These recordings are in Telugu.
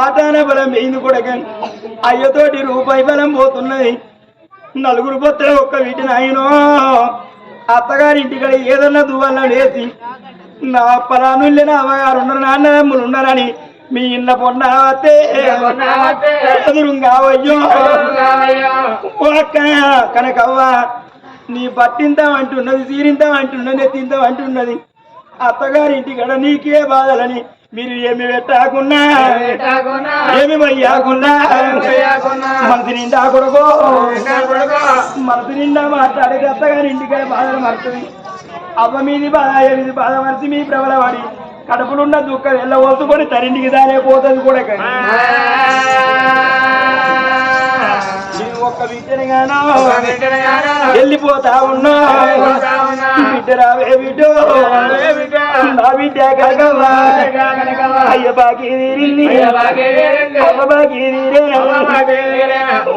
ఆటాన బలం ఏంది కూడా కానీ అయ్యతోటి రూపాయి బలం పోతున్నది. నలుగురు పొత్తుల ఒక్క వీటిని ఆయనో అత్తగారింటికడ ఏదన్నా దువ్వల్ల వేసి నా పలానుల్లి అమ్మగారు ఉన్నారు నాన్నదమ్ములు ఉన్నారని. మీ ఇళ్ళ పొన్నావతే ఎదురుంగావయ్యో. కనకవ్వ నీ బట్టింతాం అంటున్నది ఎత్తిందామంటున్నది అంటున్నది అంటున్నది అత్తగారింటి కడ నీకే బాధలని. మీరు ఏమి పెట్టాకున్నా ఏమి మయ్యాకున్నా? మనసు నిండా కొడుకో. మనసు నిండా మాట్లాడేది అత్తగారింటి కడ బాధలు మరుతుంది అవ్వ మీది బాధ ఏమిది బాధ మరిచి మీ ప్రబలవాడి. కడుపులున్న దుఃఖం ఎల్ల పోసుకొని తరింటికి దానే పోతుంది కూడా కానీ ఒక్క బిడ్డనిగానో వెళ్ళిపోతా ఉన్నా బిడ్డ రావే బిడ్డో నా బిడ్డ కలగవ్వా అయ్య బాకీ తీరింది అవ్వ బాకీ తీరే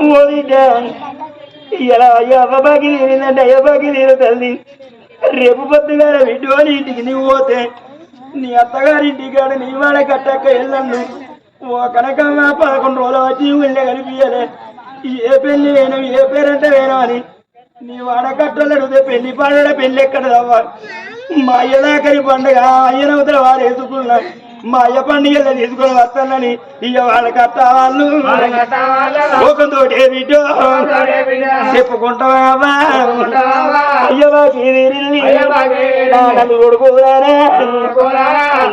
ఓ బిడ్డ ఇలా అయ్యో అవ్వ బాకీ తీరిందంటే అయ్య బాకీ తీరుతుంది రేపు పొద్దుగా బిడ్డో నీ ఇంటికి నువ్వు పోతే నీ అత్తగారింటికి కాడ నీ వాడ కట్టక్క వెళ్ళండు ఓ కనకమ్మ పదకొండు రోజులు వచ్చి వెళ్ళే కనిపించలే ఏ పెళ్ళి వేయను ఏ పేరంటే వేయను అని. నీ వాడ పెళ్ళి పాడడ పెళ్ళి ఎక్కడ తవ్వ మా అయ్యదాకరి పండుగ అయ్యనవతల వారు ఎదుకున్నాడు మా అయ్య పండుగలో తీసుకొని వస్తానని ఇక వాళ్ళ కట్టాలు లోకంతో బిడ్డో. చెప్పుకుంటావా? అయ్య బాకీ తీరింది. నా నన్ను కొడుకురారా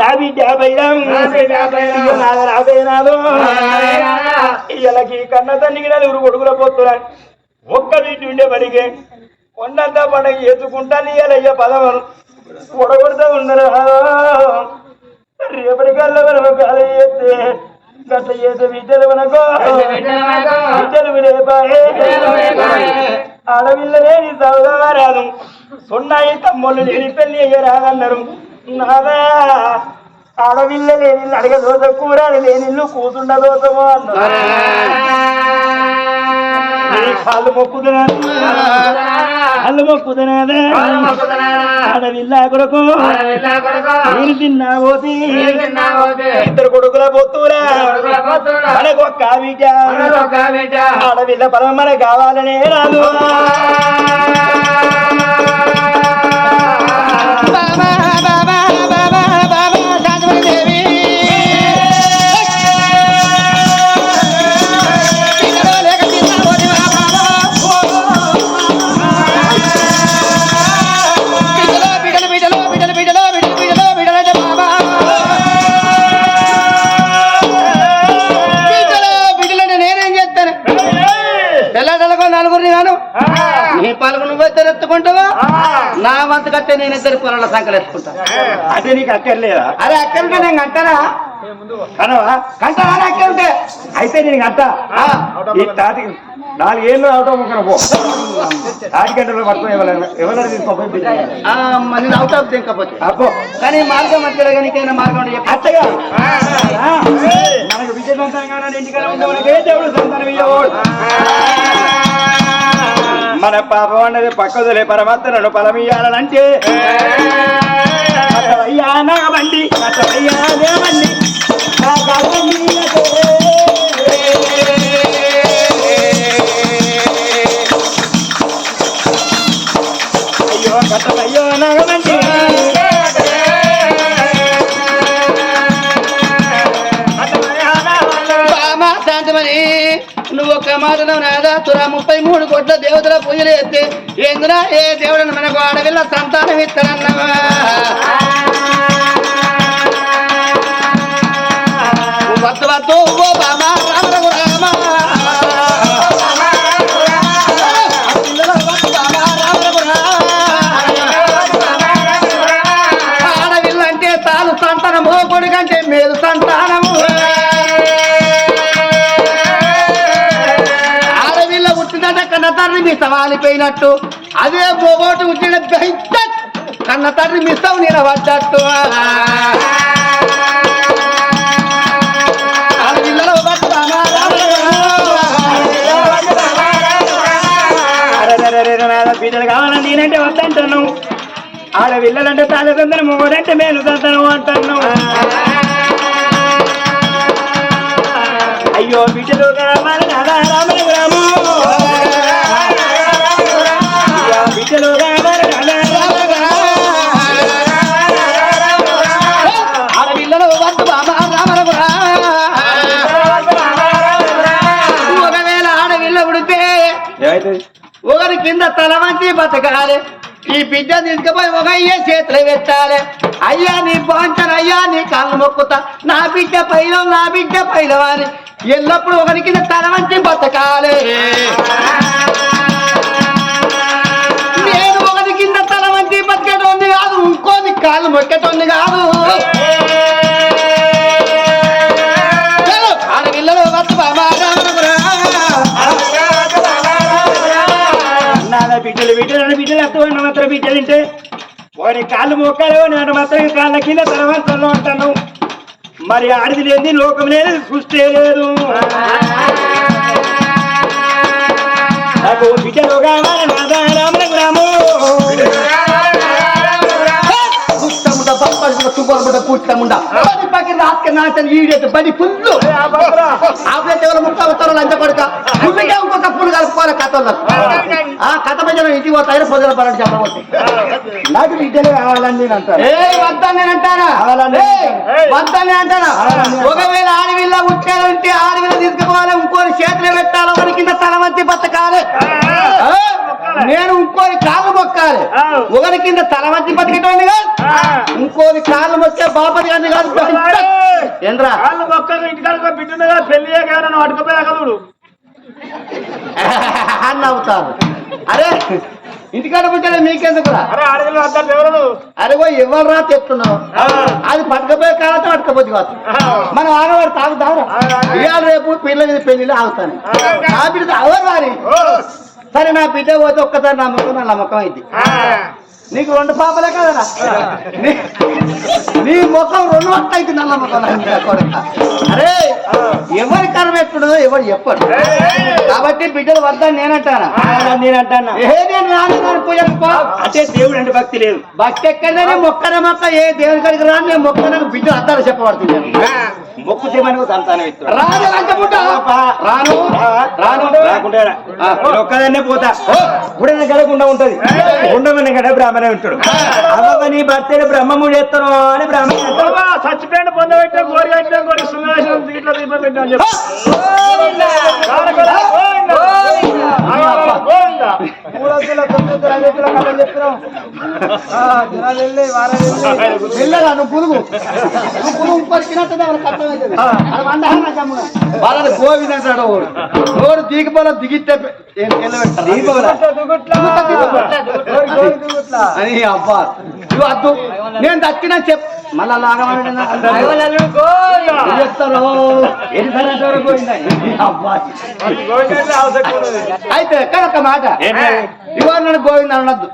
నా బిడ్డ బైరం నాదరాబేనాదో ఇళ్ళకి కన్న తండ్రికి నలుగురు కొడుకుల పోతున్నా ఒక్క బిడ్డ ఉండే బడిగే కొండంతా పండగ ఎత్తుకుంటా నీయలయ్య పదవను కొడగొడతా ఉన్నారా? రేపటి కల్లా మనం కాల చేస్తే గట్ల చేసే బిడ్డలు మనకో. రాదు సున్నాయి తమ్ముళ్ళు లేని పెళ్ళి అయ్యరాదన్నారు. నాదా ఆడవిల్ల లేని అడగ దోశ కూర లేని కూతుండ దోశమో అన్నారు. కాళ్ళు మొక్కుతున్నాను కాళ్ళు మొక్కుతున్నాదే ఆడవిల్ల కొడుకు. నేను తిన్నా పోతే. ఇద్దరు కొడుకుల పొత్తురా మనకు ఒక్క బిడ్డ ఆడవిల్ల పదం మనకు కావాలనే రాదు పిల్లలకు నలుగురిని గాను నీ పాలకు నువ్వు ఇద్దరు ఎత్తుకుంటావా నా వంతు కట్టే నేను ఇద్దరు పొలాల సంకలు ఎత్తుకుంటా. అంటే నీకు అక్కర్లేదా? అరే అక్కడికే నేను కంటానా కనవా? ఉంటే. అయితే నేను అంట ఆ. ఈ తాటి నాలుగేళ్ళు అవటం ముక్కన పో. తాటి గంటలు పట్టుకుని ఎవరైనా ఎవరైనా తీసుకోపోయి బిడ్డ. ఆ, మరి నేను అవుట్ ఆఫ్ దింకపోతే. అబ్బో కానీ మార్గం మధ్యలో నీకైనా మార్గం. అత్తగా మనకు విద్య సంతానం కావాలంటే ఇంటికాడ మనకి ఏ దేవుడు సంతానం ఇయ్యవోడు మన పాపం అన్నది పక్కదులే పరమాత్మను పరమియాలనంటే అయ్యా నా బండి అయ్యా బండి. నా అయ్యో కట్టయ్యో నాగమండి నువ్వు ఒక్క మాట నాదా తురా ముప్పై ఎత్తే ఎందున ఏ దేవుడని మనకు అడవిలో సంతానం ఇస్తానన్నావా తండ్రి మీ సవాలిపోయినట్టు అదే పోగొట్టు పుట్టిన బెహ్త కన్న తండ్రి మిస్సవు నిలబడ్డట్టు. ఆడవిల్లలో బతుకామా బిడ్డలు కావాలని నేనంటే వద్దంటాను ఆడ పిల్లలంటే మొగడంటే మేలు తంతను అంటాను అయ్యో బిడ్డలు కావాలి రామ రాము కింద తల వంచి బతకాలి. ఈ బిడ్డ తీసుకుపోయి ఒక అయ్యే చేతులు పెట్టాలి అయ్యా నీ బాంచను అయ్యా నీ కాళ్ళు మొక్కుతా. నా బిడ్డ పైన నా బిడ్డ పైన అని ఎల్లప్పుడు ఒకరి కింద తల వంచి బతకాలి. నేను ఒకరి కింద తల వంచి బతకటోంది కాదు ఇంకోది కాళ్ళు మొక్కటోంది కాదు. బిడ్డలు బిడ్డలు బిడ్డలు బిడ్డలు అర్థం మాత్రం బిడ్డలు అంటే వాడి కాళ్ళు మొక్కలు నేను మాత్రం కాళ్ళ కింద తలవంతలో అంటాను మరి ఆడిది లేని లోకం లేదు సృష్టి లేదు. నాకు బిడ్డలు కావాలి మధ్యలో ఇంటికి పోతాయి పొద్దున పరండి చెప్పబోతే నాకు బిడ్డలు కావాలని నేను అంటాను. ఏ వద్దని నేను అంటానా? కావాలని ఏయ్, వద్దని అంటానా? ఒకవేళ ఆడవిల్ల ఉట్టాలు ఉంటే ఆడవిల్ల తీసుకుపోవాలి ఇంకోని చేతులు పెట్టాలి ఒకరి కింద తల వంచి బతకాలి నేను ఇంకోని కాళ్ళు మొక్కాలి. ఒకరి కింద తల వంచి బతికేటోని కాదు ఇంకోని కాళ్ళు మొక్కే బాపతి గారిని కాదు ఏంద్రా? వాళ్ళు ఒక్కరు ఇంటికాడ బిడ్డగా పెళ్ళి కానీ అటుకపోయా కదుడు అని అవుతారు అరే ఇంటికాడ పుట్టాడు మీకెందుకురా? అరే ఎవరు రా తెస్తున్నావు అది పట్టుకపోయే కాలంతో పట్టుకపోతే కాదు. మనం ఆడవాడు తాగుతారు ఇవాళ రేపు పిల్లల పెళ్ళిలో ఆగుతాను. నా బిడ్డ ఎవరు వారి? సరే నా బిడ్డ పోతే ఒక్కసారి నా ముఖం నా నమ్మకం అయింది. నీకు రెండు పాపలే కదరా. నీ- ముఖం రెండు వట్ట అయితే నల్ల ముఖం. అరే ఎవరి కర్మ ఎట్టుడో ఎవరు చెప్పడు కాబట్టి బిడ్డలు వద్దని నేనంటానా? నేను అంటాను ఏ నేను రాను. అంటే దేవుడు అంటే భక్తి లేదు. భక్తి ఎక్కడనే మొక్కన మొక్క ఏ దేవుని కాడికి రాను నేను మొక్కనకు బిడ్డ అద్దాలు చెప్పబడుతుంది మొక్కుతే మనకు సంతానం ఇస్తాడు. రాను లంచముట్ట. రాను. రాను. రాకుండా ఒక్కదాన్నే పోతా. ఇప్పుడు గడకుండా ఉంటది. ఉండమని గడ బ్రాహ్మణ ఉంటాడు. అవ్వ నీ భర్తని బ్రహ్మము చేస్తాను అని బ్రాహ్మణ చచ్చిపోయిన పొందబెట్టే కోరి కట్టిన కోరి సున్నాశనం దీంట్లో దీపం పెట్టాను చెప్పు. వెళ్ళరా నువ్వు పురుగు నువ్వు పురుగు పరిచినట్టు వాళ్ళకి అర్థమవుతుంది. అది వండహా నా జమ్ముగా. వాళ్ళని గోవింద అంటాడు వాడు. నోరు దిగిపోల దిగితే అని అబ్బా. నువ్వు అద్దు. నేను దక్కినా చెప్ మళ్ళా అయితే ఎక్కడ ఒక మాట? ఇవాళ నన్ను గోవింద అనొద్దు.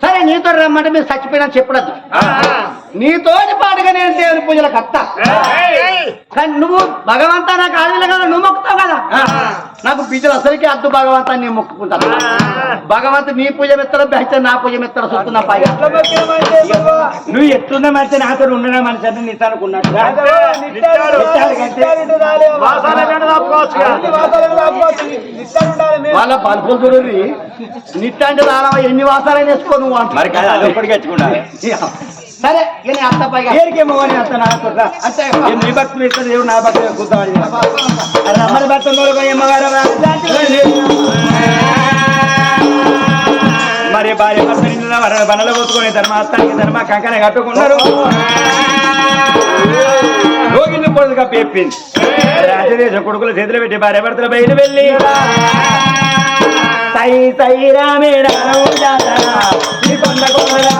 సరే నీతో రమ్మంటే మీరు చచ్చిపోయినా చెప్పడద్దు నీతోటి పాటుగా నేను దేవుని పూజలకు వస్తా. కానీ నువ్వు భగవంతా నాకు ఆడవిల్ల కదా నువ్వు మొక్కుతావు కదా. నాకు బిడ్డలు అసలుకి అద్దు భగవంతా నేను మొక్కుకుంటాను. భగవంతు నీ పూజ మెత్తడు బహ్త నా పూజ మెత్తడు చూస్తున్నా పైగా నువ్వు ఎట్లున్న మనిషి నాతో ఉండడం మనిషి అంటే నీతో అనుకున్నాడు వాళ్ళ బల్బులు చూడండి నిట్టంటే రాలా ఎన్ని వాసాలైనా వేసుకో నువ్వు అంట మరి కాదు అది తెచ్చుకున్నాడు సరే ఇక నీ అత్త పైగా? ఏరికేమో అని అంత నాకు అంతే నేను నీ భక్తులు ఇస్తాను దేవుడు నా భక్తులు కూర్చోవాలి. రమ్మని భక్తులు తోలుకొని అమ్మగారు మరి భార్య భర్త బనలు కొట్టుకొని ధర్మాస్తానికి ధర్మ కంకణ కట్టుకున్నారు. రోగిని పొడుగా పేపింది రాజదేశ కొడుకుల చేతులు పెట్టి భార్య భర్తలు బయట వెళ్ళి. సై సై కొండ పూజ కూడా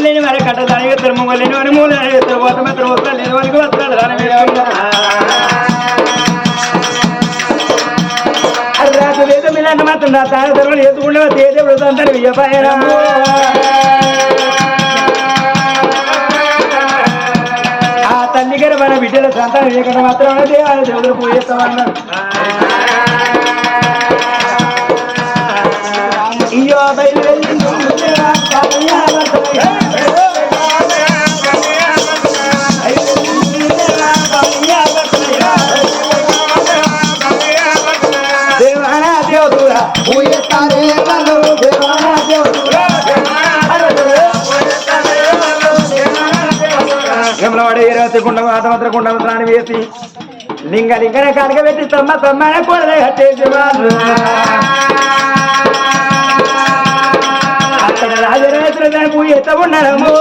లేని వారి కట్ట దానికి తిరుమ లేని వారి మూల ఇద్దరు పోతాం ఇద్దరు వస్తా లేని వారికి వస్తాడు రాజు వేదం ఇలాంటి మాత్రం నా తాను ధర్మం ఎత్తుకుంటే తేదే వృత్తాంతాన్ని వియ్యపాయరా ఆ తల్లి గారు మన బిడ్డల సంతానం లేకుండా దేవాలయ దేవుడు పూజిస్తామన్నారు యమలవాడ ఇరవై గుండం ఆతమాత్ర గుండం వేసి లింగ లింగనే కనుక పెట్టి తమ్మ తమ్మనే పొడలే కట్టేసి వాళ్ళు అక్కడ రాజరాజులు దాని పూజ ఎత్త ఉండడము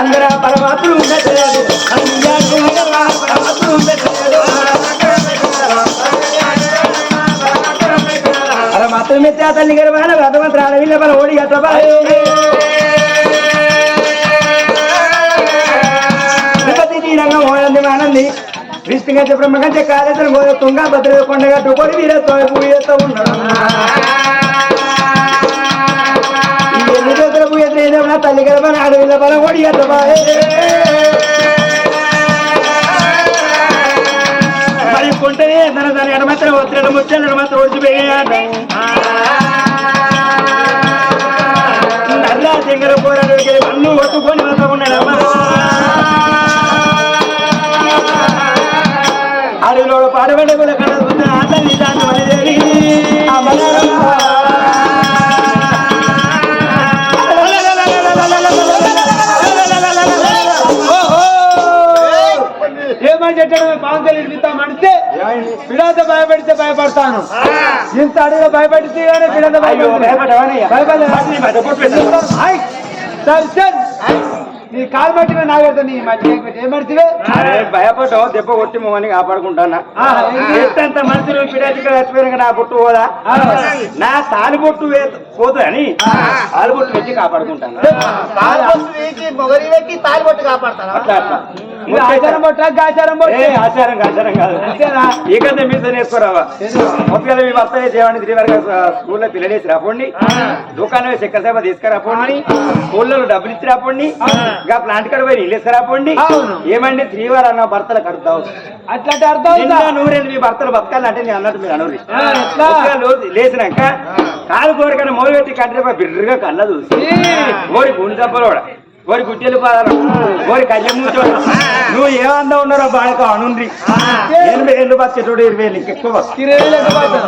అందరూ పరమాత్ములు ఉండట్లేదు అందరూ పరమాత్ములు ఉండట్లేదు. పరమాత్మ మెత్త తల్లి గారు మన భగవంతుడు అడవిలో మన ఓడి అట్టబాయి ఓడంది మానంది విష్ణుగంచ బ్రహ్మగంచ కాళేశ్వరం గోద తుంగా భద్ర కొండగట్టు కొడి వీరతో పూయతో ఉన్నాడు ఈ ఎన్ని రోజుల పూజ ఏదేమన్నా తల్లి గారు మన అడవిలో మన ఓడి అట్టబాయి మరి కొంటనే తన దాని ఎడమాత్రం ఒత్తిడి ముచ్చాడు మాత్రం ఓడిచిపోయాడు నల్లా సింగర పోరాడు అన్ను ఒట్టుకొని వస్తా ఉన్నాడమ్మా కూడా కడ ఆ తల్లి దాన్ని మనిదేవి ఏమని చెప్పాడు? పాంతలు ఇస్తామంటే పిడాత భయపడితే భయపడతాను. ఇంత అడిగిన భయపడితే. భయపడలేదు సరే! నీ కాలు పట్టిన నాగేత నీ మధ్య ఏమడితే అరే భయపడ్డావు దెబ్బ కొట్టి మమ్మల్ని కాపాడుకుంటానా? ఎంతంత మనుషులు పిడాచిగా చచ్చిపోయినాక నా బొట్టు పోదా? నా తాలి బొట్టు పోదని తాలి బొట్టు పెట్టి కాపాడుకుంటాను. మొగలి వ్యక్తి తాలి పట్టు కాపాడతారా అట్లా అట్లా. ఆచారం ఆచారం ఆచారం కాదు నేర్చుకోరావా మీ భర్త శ్రీవారి స్కూల్లో పిల్లలేసి రాపోండి దుకాణం చక్కెర సేవ తీసుకురాపోండి స్కూల్లో డబ్బులు ఇచ్చి రాపోండి ఇంకా ప్లాంట్ కడ పోయి నీళ్ళు రాపోండి. ఏమండి శ్రీవారు అన్న భర్తలు కడుతావు అట్లాంటి అర్థం? నూరేళ్ళు మీ భర్తలు బతకాలంటే నేను అన్నట్టు మీరు ఎట్లా? లేచినాక కాలు కోరికన్నా మోరు పెట్టి కంటే బిర్రగా కళ్ళ చూసి. ఓరి గుండె చప్పలోడ ఓరి గుడ్డెలు పాదాలు. ఓరి కళ్ళె మూచోడు నువ్వు ఏమందా ఉన్నారో బాడక అనుండ్రి. ఎనభై ఏళ్ళు బతికేటోడు ఇరవై ఏళ్ళు ఇంకెక్కువ బతుకు. కిరేలు లేకపోతే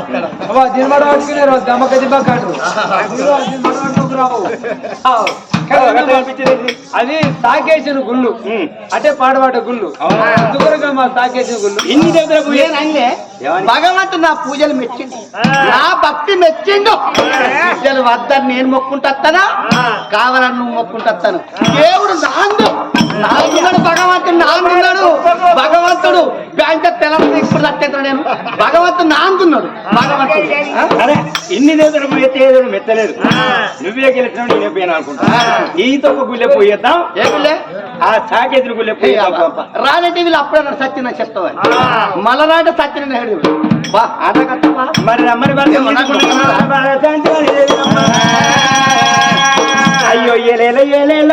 అబ్బా దినమడ పట్టుకునే రోజు దిబ్బ అది తాకేసిన గుళ్ళు. అంటే పాడబడ్డ గుళ్ళు? అందుకొరగా మా తాకేసిన గుళ్ళు. ఇన్ని దగ్గర? భగవంతుడు నా పూజలు మెచ్చిండు. నా భక్తి మెచ్చిండు. పూజలు వద్దని నేను మొక్కుంటాను కావాలని నువ్వు మొక్కుంటాను దేవుడు నాందు. నాందున్నాడు భగవంతుడు నాందున్నాడు భగవంతుడు. బ్యాంక్ తెలంగాణ ఇప్పుడు తట్టేస్తాడు నేను భగవంతుడు నాందున్నాడు భగవంతుడు? అరే ఇన్ని పోయి ఎత్తేదో మెత్తలేదు. నువ్వే గెలిచినావు నేనే పోయినా అనుకుంటా. ఈతో ఒక గుళ్ళె పోయేద్దాం. ఏ పిల్లే? ఆ చాకెదురు గుళ్ళె పోయేద్దాం అబ్బా. రాని టీవీలో అప్పుడే నాకు సత్యన చెప్తావా మలనాట సత్యన హేడు బా ఆట కట్టవా మరి రమ్మని వాళ్ళు. అయ్యో ఏలేల ఏలేల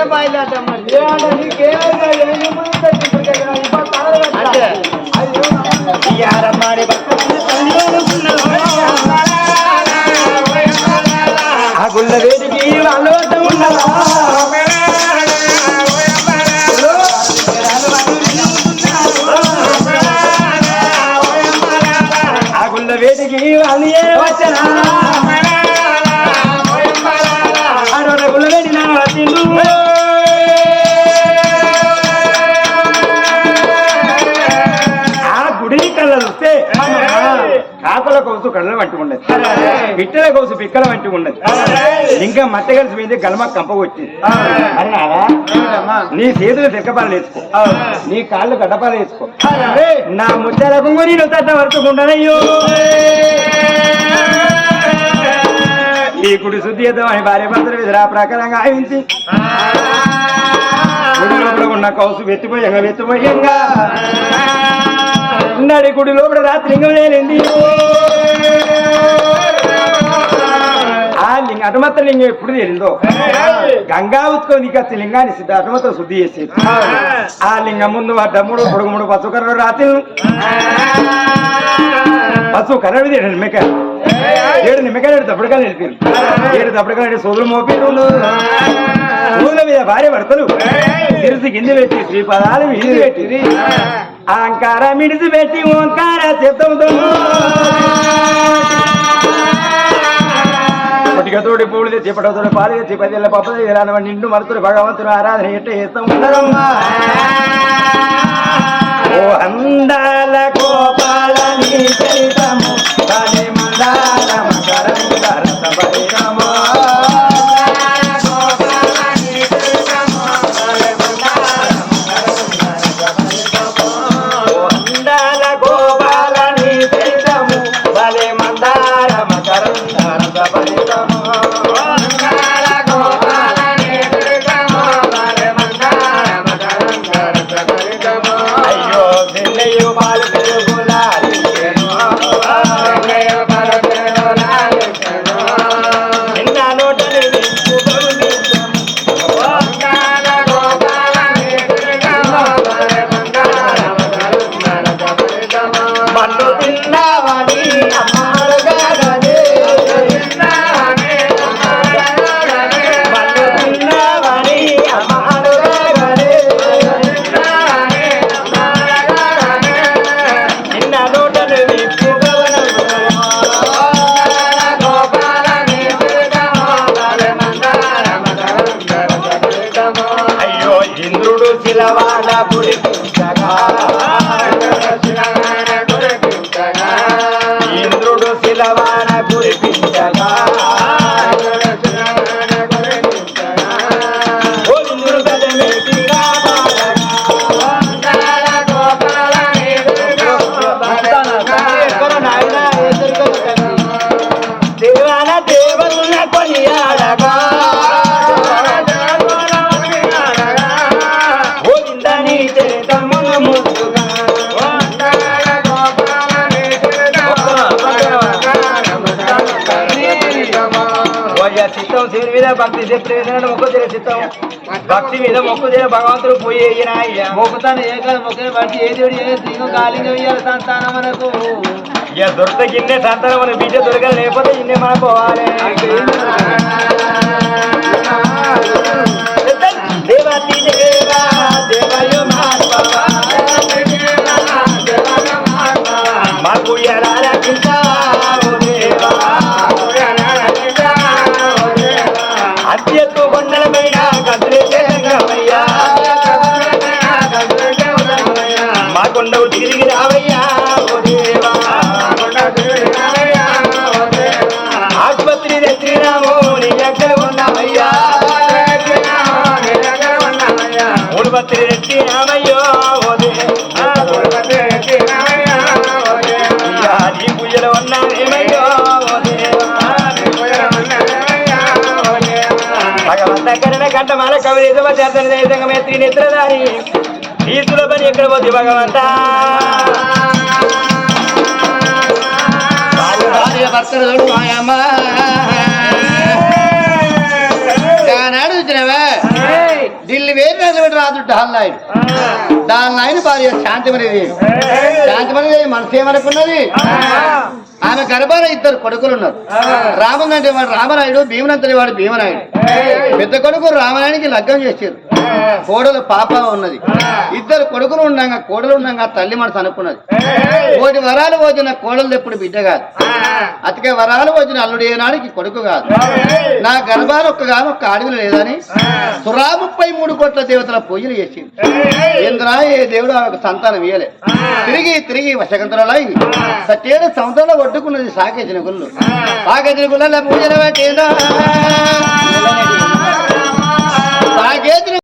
ఏందే బయలాట మరి అంటే యారమ్మాడి ఆ గుళ్ళ వేదికి కళ్ళ వంటి ఉండదు పిట్టల కోసు పిక్కల వంటి ఉండదు ఇంకా మట్ట కలిసి మీద గలమ కంప వచ్చింది అని నాదా నీ చేతులు తిక్కపాలు వేసుకో. నీ కాళ్ళు గడ్డపాలు వేసుకో. నా ముద్దలకు నేను తట్ట వరుచుకుంటానయ్యో ఈ కుడి శుద్ధి అని భార్య భర్తల విధరా ప్రకారంగా ఆయించి. గుడి లోపల ఉన్న కౌసు వెత్తిపోయంగా వెత్తిపోయంగా నడి గుడి లోపల రాత్రి లింగం లేనింది. ఆ లింగ అటుమత్త లింగం ఎప్పుడు తేలిందో? గంగా ఉత్కొని నీకు లింగాన్ని సిద్ధ అటుమత్త శుద్ధి చేసి ఆ లింగం ముందు డమ్ముడు పొడుగుముడు పశు కర్ర రాత్రి పశు కర్ర నిమ్మకాయలు. ఏడు నిమ్మకాయలు ఏడు దప్పటికాయలు నిలిపారు ఏడు దప్పటికాయలు ఏడు సోదులు మోపారు ఊళ్ళ మీద భార్య భర్తలు తిరిసి గింజ పెట్టి శ్రీపదాలు విడిచి పెట్టి అహంకార మిడిసి పెట్టి ఓంకార శబ్దంతో పూలు తెచ్చి పటతోటి పాలు తెచ్చి పదేళ్ళ పప్ప ఇలా నిండు మనసుడు భగవంతుడు ఆరాధన ఎట్ట చేస్తాం ఉండదమ్మా ఓ అందాల గోపాల మీద భక్తి చెప్పిన మొక్కు తెర చిత్తం భక్తి మీద మొక్కు తెర భగవంతుడు పోయి అయ్యిన అయ్యా మొక్కుతాను ఏ కాదు మొక్కని బట్టి ఏ దేవుడు ఏ శ్రీను కాలింగం ఇయ్యాలి సంతానం మనకు ఇక దొరక గిన్నె సంతానం మన బీజ దొరకదు లేకపోతే ఇన్నే మనం పోవాలి దేవతి దేవా దేవయో మాధవ మాకు కవిత చేతన దైతంగమే త్రినేత్రధారి పని ఎక్కడ పోతే భగవంత? భార్య భర్తలు వేరు నిలబెట్టి రాదు డాల్నాయుడు డాల్నాయుడు భార్య శాంతిమణిది శాంతిమణిది మనసు ఏమనుకున్నది? ఆమె గర్భాన ఇద్దరు కొడుకులు ఉన్నారు. రామన్ అంటే వాడు రామనాయుడు భీమనంతని వాడు భీమనాయుడు. పెద్ద కొడుకు రామనాయుడికి లగ్నం చేశారు. కోడలు పాప ఉన్నది. ఇద్దరు కొడుకులు ఉండగా కోడలు ఉండగా తల్లి మనసు అనుకున్నది. కోటి వరాలు వచ్చిన కోడలు ఎప్పుడు బిడ్డ కాదు. అతికే వరాలు వచ్చిన అల్లుడు ఏనాడికి కొడుకు కాదు. నా గర్భాలు ఒక్కగాను ఒక్క అడవిలు లేదని సురా ముప్పై మూడు కోట్ల దేవతల పూజలు చేసింది. ఇంద్రా ఏ దేవుడు ఆమెకు సంతానం ఇయ్యలే. తిరిగి తిరిగి వశకంతులై సత్యేడు సంవత్సరంలో కొట్టుకున్నది సాకేసిన గుళ్ళు. సాకేసిన గుళ్ళ పూజలు పెట్టిందా? సాకేసిన